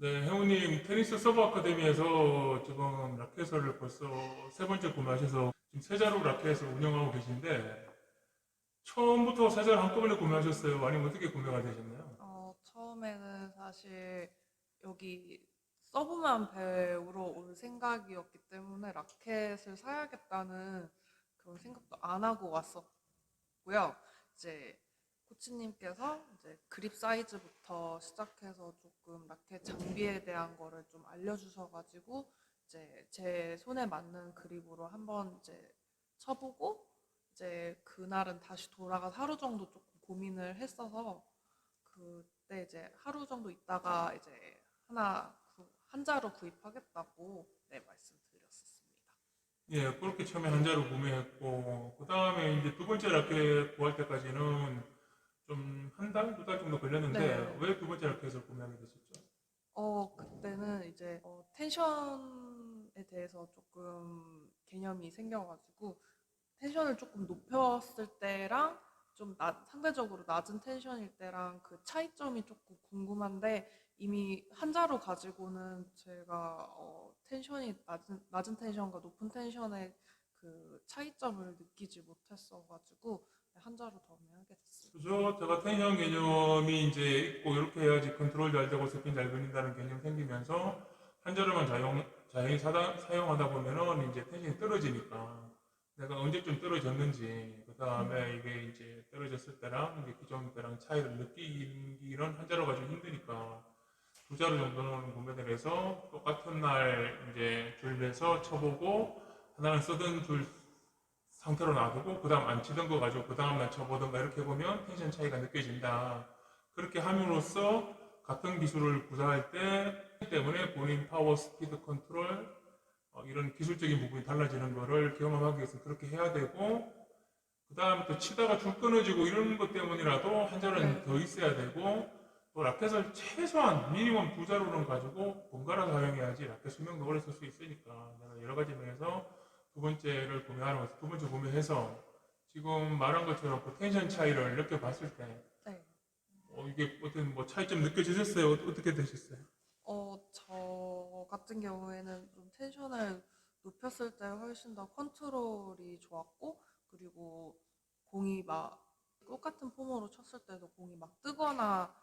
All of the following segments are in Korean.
네, 혜우님 테니스 서브 아카데미에서 지금 라켓을 벌써 세 번째 구매하셔서 지금 세 자루 라켓을 운영하고 계신데 처음부터 세 자루 한꺼번에 구매하셨어요? 아니면 어떻게 구매가 되셨나요? 어, 처음에는 사실 여기 서브만 배우러 올 생각이었기 때문에 라켓을 사야겠다는 그런 생각도 안 하고 왔었고요. 이제 코치님께서 이제 그립 사이즈부터 시작해서 조금 라켓 장비에 대한 거를 좀 알려주셔가지고 이제 제 손에 맞는 그립으로 한번 이제 쳐보고 이제 그날은 다시 돌아가 하루 정도 조금 고민을 했어서 그때 이제 하루 정도 있다가 이제 하나 구- 한 자로 구입하겠다고 네 말씀드렸었습니다. 예, 그렇게 처음에 한 자루 구매했고 그 다음에 이제 두 번째 라켓 구할 때까지는 좀 한 달, 두 달 정도 걸렸는데 네. 왜 두 번째 라켓을 구매하게 되셨죠? 어 그때는 이제 어, 텐션에 대해서 조금 개념이 생겨가지고 텐션을 조금 높였을 때랑 좀 낮- 상대적으로 낮은 텐션일 때랑 그 차이점이 조금 궁금한데 이미 한자로 가지고는 제가 어, 텐션이 낮은, 낮은 텐션과 높은 텐션의 그 차이점을 느끼지 못했어가지고 한자로 더 구매하게 됐습니다. 그죠? 제가 텐션 개념이 이제 있고 이렇게 해야지 컨트롤 잘 되고 스핀 잘 걸린다는 개념 생기면서 한 자루만 자용, 자연히 사다, 사용하다 보면은 이제 텐션이 떨어지니까 내가 언제쯤 떨어졌는지 그 다음에 이게 이제 떨어졌을 때랑 이제 기존 때랑 차이를 느끼기는 한 자루 가지고 힘드니까 두 자루 정도는 구매를 해서 똑같은 날 이제 줄에서 쳐보고 하나는 쓰던 줄 상태로 놔두고 그 다음 안 치던 거 가지고 그 다음 날 쳐보던가 이렇게 보면 텐션 차이가 느껴진다. 그렇게 함으로써 같은 기술을 구사할 때 때문에 본인 파워, 스피드 컨트롤 어, 이런 기술적인 부분이 달라지는 거를 경험하기 위해서 그렇게 해야 되고 그 다음 또 치다가 줄 끊어지고 이런 것 때문이라도 한 자루는 네. 더 있어야 되고 또 라켓을 최소한 미니멈 두 자루는 가지고 번갈아 사용해야지 라켓 수명도 오래 쓸 수 있으니까 여러 가지 면에서 두 번째를 구매하는 것두 번째 구매해서 지금 말한 것처럼 그 텐션 차이를 느껴봤을 때 네. 어, 이게 어떤 뭐 차이점 느껴지셨어요? 어- 어떻게 되셨어요? 어, 저 같은 경우에는 좀 텐션을 높였을 때 훨씬 더 컨트롤이 좋았고, 그리고 공이 막 똑같은 폼으로 쳤을 때도 공이 막 뜨거나,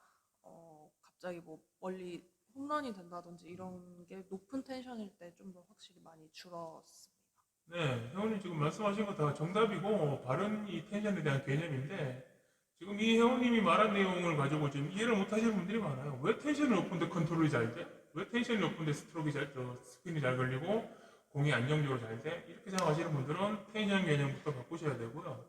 어, 갑자기 뭐 멀리 홈런이 된다든지 이런 게 높은 텐션일 때 좀 더 확실히 많이 줄었습니다. 네, 회원님 지금 말씀하신 거 다 정답이고 바른 이 텐션에 대한 개념인데 지금 이 회원님이 말한 내용을 가지고 지금 이해를 못 하시는 분들이 많아요. 왜 텐션이 높은데 컨트롤이 잘 돼? 왜 텐션이 높은데 스트로크가 잘, 저 스핀이 잘 걸리고 공이 안정적으로 잘 돼? 이렇게 생각하시는 분들은 텐션 개념부터 바꾸셔야 되고요.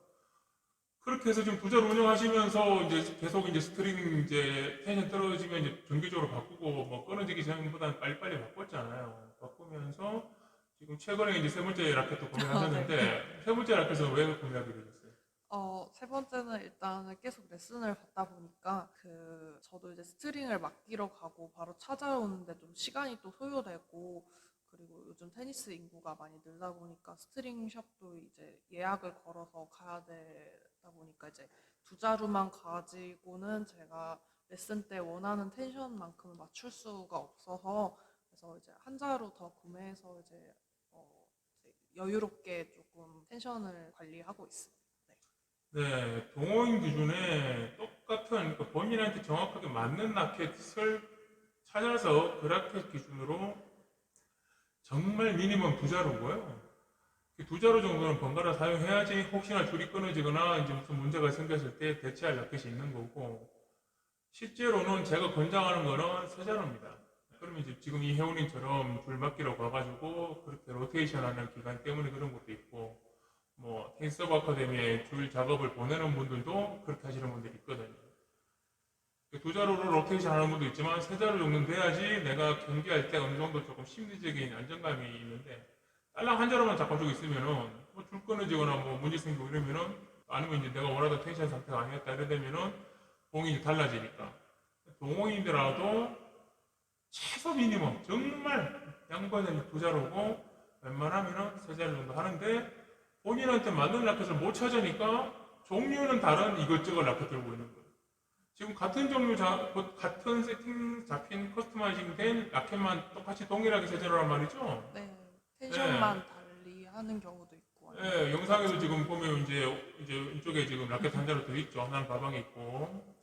그렇게 해서 지금 두자로 운영하시면서 이제 계속 이제 스트링 이제 텐션 떨어지면 이제 정기적으로 바꾸고 뭐 끊어지기 전보다는 빨리빨리 바꿨잖아요. 바꾸면서 지금 최근에 이제 세 번째 라켓도 구매하셨는데 세 번째 라켓은 왜 구매하게 되셨어요? 어, 세 번째는 일단은 계속 레슨을 받다 보니까 그 저도 이제 스트링을 맡기러 가고 바로 찾아오는데 좀 시간이 또 소요되고 그리고 요즘 테니스 인구가 많이 늘다 보니까 스트링 숍도 이제 예약을 걸어서 가야 되다 보니까 이제 두 자루만 가지고는 제가 레슨 때 원하는 텐션만큼을 맞출 수가 없어서 그래서 이제 한 자루 더 구매해서 이제 여유롭게 조금 텐션을 관리하고 있습니다. 네, 동호인 기준에 똑같은 그 본인한테 정확하게 맞는 라켓을 찾아서 그 라켓 기준으로 정말 미니멈 두 자루고요. 그두 자루 정도는 번갈아 사용해야지 혹시나 줄이 끊어지거나 이제 무슨 문제가 생겼을 때 대체할 라켓이 있는 거고 실제로는 제가 권장하는 거는 세 자루입니다. 그러면 이제 지금 이 회원님처럼 줄 맞기로 가가지고 그렇게 로테이션하는 기간 때문에 그런 것도 있고 뭐 테니스 서브 아카데미에 줄 작업을 보내는 분들도 그렇게 하시는 분들이 있거든요. 두 자루로 로테이션 하는 분도 있지만 세 자루 정도는 돼야지 내가 경기할 때 어느 정도 조금 심리적인 안정감이 있는데 딸랑 한 자루만 잡고 쭉 있으면은 뭐줄 끊어지거나 뭐 문제 생기고 이러면은 아니면 이제 내가 원하던 텐션 상태가 아니었다 이러되면은 공이 달라지니까 동호인들하고 최소 미니멈 정말 양반은 두 자루고 웬만하면은 세 자루 정도 하는데 본인한테 맞는 라켓을 못 찾으니까 종류는 다른 이것저것 라켓 들고 있는 거예요. 지금 같은 종류 자, 같은 세팅 잡힌 커스텀 커스터마이징 된 라켓만 똑같이 동일하게 세제로란 말이죠. 네, 텐션만 달리 하는 경우도 있고. 예, 영상에도 지금 보면 이제 이제 이쪽에 지금 라켓 한 자로 더 있죠. 하나는 가방에 있고.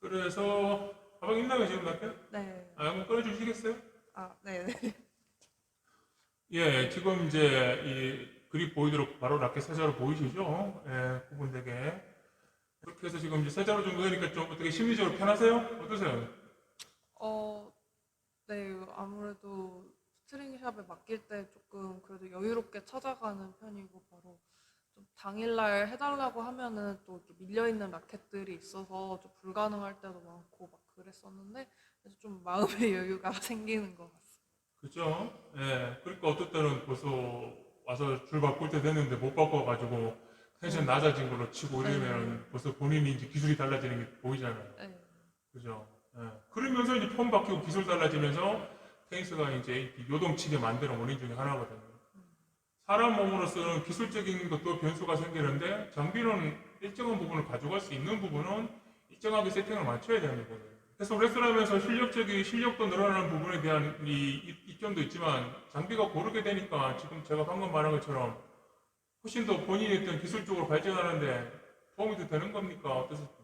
그래서 가방 있나요 지금 라켓? 네, 아, 한번 꺼내주시겠어요? 아, 네, 네. 예, 지금 이제 이 그립 보이도록 바로 라켓 세자로 보이시죠? 예, 구분되게. 그렇게 해서 지금 이제 세자로 정도 되니까 좀 어떻게 심리적으로 편하세요? 어떠세요? 어, 네, 아무래도 스트링샵에 맡길 때 조금 그래도 여유롭게 찾아가는 편이고 바로 좀 당일날 해달라고 하면은 또좀 밀려있는 라켓들이 있어서 좀 불가능할 때도 많고 막 그랬었는데 그래서 좀 마음의 여유가 생기는 것 같습니다. 그죠? 예, 그러니까 어떨 때는 벌써 와서 줄 바꿀 때 됐는데 못 바꿔가지고 텐션 낮아진 걸로 치고 이러면 벌써 본인이 이제 기술이 달라지는 게 보이잖아요. 네, 그죠? 예. 그러면서 이제 폼 바뀌고 기술 달라지면서 테니스가 이제 이 요동치게 만드는 원인 중에 하나거든요. 사람 몸으로서는 기술적인 것도 변수가 생기는데 장비는 일정한 부분을 가져갈 수 있는 부분은 일정하게 세팅을 맞춰야 되는 거거든요. 그래서 레슬하면서 실력적인 실력도 늘어나는 부분에 대한 이 이- 이점도 있지만 장비가 고르게 되니까 지금 제가 방금 말한 것처럼 훨씬 더 본인이 어떤 기술적으로 발전하는데 도움이 더 되는 겁니까? 어떻습니까?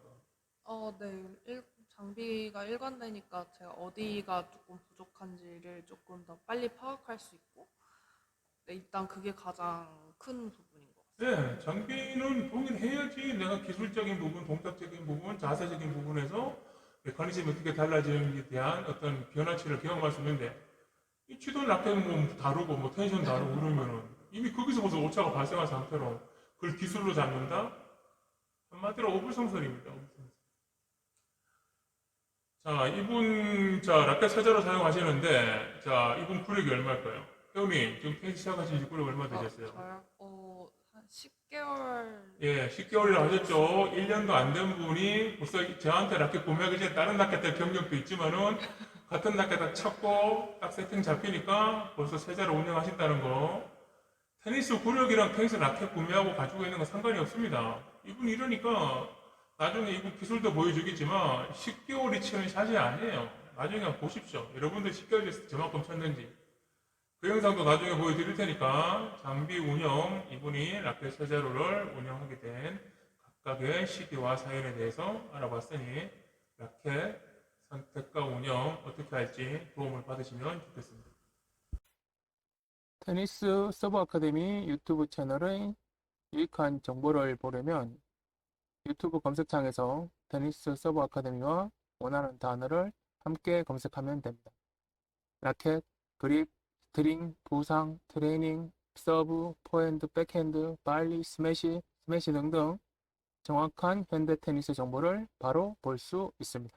어, 네, 일, 장비가 일관되니까 제가 어디가 조금 부족한지를 조금 더 빨리 파악할 수 있고 네, 일단 그게 가장 큰 부분인 것 같아요. 네, 장비는 동일해야지 내가 기술적인 부분, 동작적인 부분, 자세적인 부분에서 메커니즘이 어떻게 달라지는지에 대한 어떤 변화치를 경험할 수 있는데 이 취도 라켓 뭐 다르고 뭐 텐션 다르고 그러면은 이미 거기서 벌써 오차가 발생한 상태로 그걸 기술로 잡는다? 한마디로 오불성설입니다. 오불성설. 자, 이분 자 라켓 세자로 사용하시는데 자, 이분 구력이 얼마일까요? 회원님 지금 테니스 시작하신 지 구력 얼마 되셨어요? 어, 저요? 어, 한 10개월 예, 10개월이라 하셨죠. 1년도 안 된 분이 벌써 저한테 라켓 구매하기 전에 다른 라켓들 경력도 있지만은 같은 라켓 딱 찾고 딱 세팅 잡히니까 벌써 세자로 운영하신다는 거. 테니스 구력이랑 테니스 라켓 구매하고 가지고 있는 건 상관이 없습니다. 이분 이러니까 나중에 이분 기술도 보여주겠지만 10개월이 치는 샷이 아니에요. 나중에 보십시오. 여러분들 10개월 됐을 때 저만큼 쳤는지. 그 영상도 나중에 보여드릴 테니까 장비 운영 이분이 라켓 세제로를 운영하게 된 각각의 시기와 사연에 대해서 알아봤으니 라켓 선택과 운영 어떻게 할지 도움을 받으시면 좋겠습니다. 테니스 서브 아카데미 유튜브 채널의 유익한 정보를 보려면 유튜브 검색창에서 테니스 서브 아카데미와 원하는 단어를 함께 검색하면 됩니다. 라켓, 그립, 스트링, 부상, 트레이닝, 서브, 포핸드, 백핸드, 발리, 스매시, 스매시 등등 정확한 현대 테니스 정보를 바로 볼 수 있습니다.